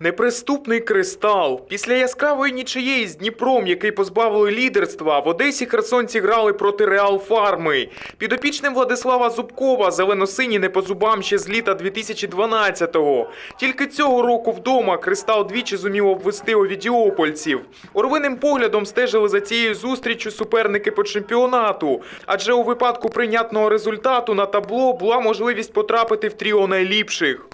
Неприступний кристал. Після яскравої нічиєї з Дніпром, який позбавили лідерства, в Одесі херсонці грали проти Реал Фарми. Підопічним Владислава Зубкова зелено-сині не по зубам ще з літа 2012-го. Тільки цього року вдома кристал двічі зумів обвести овідіопольців. Орвиним поглядом стежили за цією зустріччю суперники по чемпіонату. Адже у випадку прийнятного результату на табло була можливість потрапити в тріо найліпших.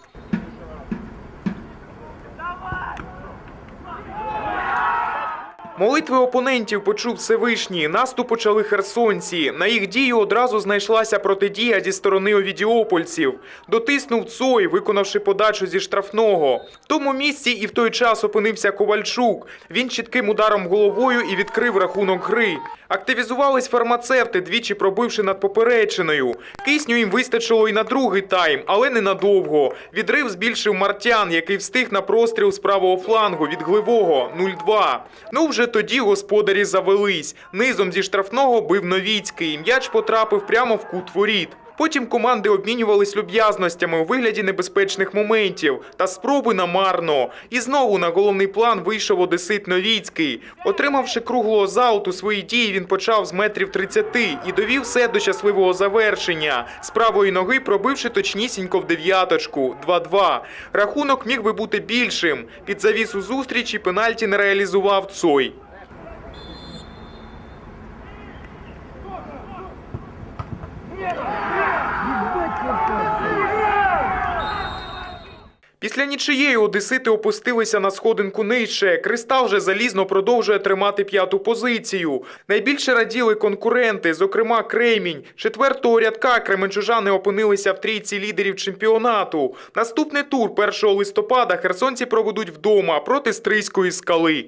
Молитви опонентів почув Всевишній. Наступ почали херсонці. На їх дію одразу знайшлася протидія зі сторони овідіопольців. Дотиснув Цой, виконавши подачу зі штрафного. В тому місці і в той час опинився Ковальчук. Він чітким ударом головою і відкрив рахунок гри. Активізувались фармацевти, двічі пробивши над поперечиною. Кисню їм вистачило і на другий тайм, але ненадовго. Відрив збільшив Мартян, який встиг на простріл з правого флангу від Гливого 0-2. Ну вже тоді господарі завелись. Низом зі штрафного бив Новіцький. М'яч потрапив прямо в кут воріт. Потім команди обмінювались люб'язностями у вигляді небезпечних моментів та спроби намарно. І знову на головний план вийшов одесит Новіцький. Отримавши круглого зауту свої дії, він почав з метрів 30 і довів все до щасливого завершення. З правої ноги пробивши точнісінько в дев'яточку 2-2. Рахунок міг би бути більшим. Під завісу зустрічі пенальті не реалізував Цой. Після нічиєї одесити опустилися на сходинку нижче. Кристал вже залізно продовжує тримати п'яту позицію. Найбільше раділи конкуренти, зокрема Кремінь. Четвертого рядка кременчужани опинилися в трійці лідерів чемпіонату. Наступний тур 1 листопада херсонці проведуть вдома проти Стрийської скали.